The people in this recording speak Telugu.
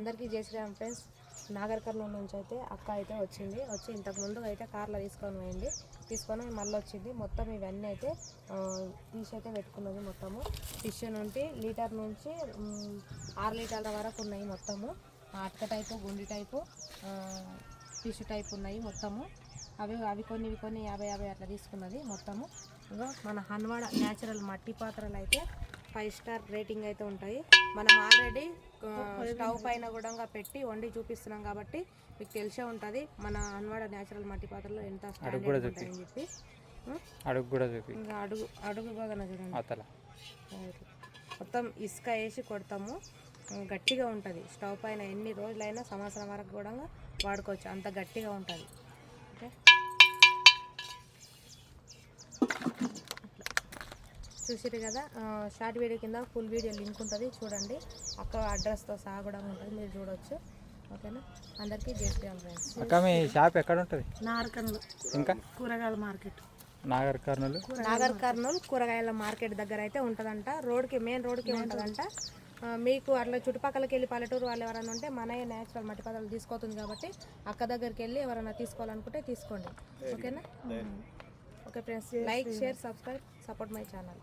అందరికీ జై శ్రీరామ్ ఫ్రెండ్స్. నాగర్ కర్నూలు నుంచి అయితే అక్క అయితే వచ్చింది. వచ్చి ఇంతకు ముందు అయితే కార్లో తీసుకొని పోయింది. తీసుకొని మళ్ళీ వచ్చింది. మొత్తం ఇవన్నీ అయితే ఫిష్ అయితే పెట్టుకున్నది మొత్తము. ఫిష్ నుండి లీటర్ నుంచి ఆరు లీటర్ల వరకు ఉన్నాయి మొత్తము. అటక టైపు గుండి టైపు ఫిష్ టైప్ ఉన్నాయి మొత్తము. అవి అవి కొన్ని ఇవి కొన్ని యాభై యాభై అట్లా తీసుకున్నది మొత్తము. ఇంకా మన హన్వాడ న్యాచురల్ మట్టి పాత్రలు అయితే ఫైవ్ స్టార్ రేటింగ్ అయితే ఉంటాయి. మనం ఆల్రెడీ స్టవ్ పైన కూడా పెట్టి వండి చూపిస్తున్నాం కాబట్టి మీకు తెలిసే ఉంటుంది. మన అన్వాడ న్యాచురల్ మట్టి పాత్రలో ఎంత స్టాండర్డ్ ఉంటాయని చెప్పి? అడుగు కూడా చూపి. ఇంకా అడుగు అడుగు బాగా చూడండి. మొత్తం ఇసుక వేసి కొడతాము. గట్టిగా ఉంటుంది. స్టవ్ పైన ఎన్ని రోజులైనా సంవత్సరం వరకు కూడా వాడుకోవచ్చు. అంత గట్టిగా ఉంటుంది. ఓకే? చూసిరు కదా షార్ట్ వీడియో కింద ఫుల్ వీడియో లింక్ ఉంటుంది చూడండి. అక్కడ అడ్రస్తో సహా కూడా ఉంటుంది మీరు చూడొచ్చు. ఓకేనా? అందరికీ జై శ్రీరామ్ ఫ్రెండ్స్ అక్క మీ షాప్ ఎక్కడ ఉంటుంది? నార్కన్లు ఇంకా? కూరగాయల మార్కెట్. నాగర్ కర్నూలు? నాగర్ కర్నూలు కూరగాయల మార్కెట్ దగ్గర అయితే ఉంటుందంట. రోడ్కి మెయిన్ రోడ్కి ఉంటుందంట. మీకు అట్లా చుట్టుపక్కలకి వెళ్ళి పల్లెటూరు వాళ్ళు ఎవరైనా ఉంటే మనయే న్యాచురల్ మట్టి పదాలు తీసుకోతుంది కాబట్టి అక్క దగ్గరికి వెళ్ళి ఎవరైనా తీసుకోవాలనుకుంటే తీసుకోండి. ఓకేనా? Okay friends like share subscribe support my channel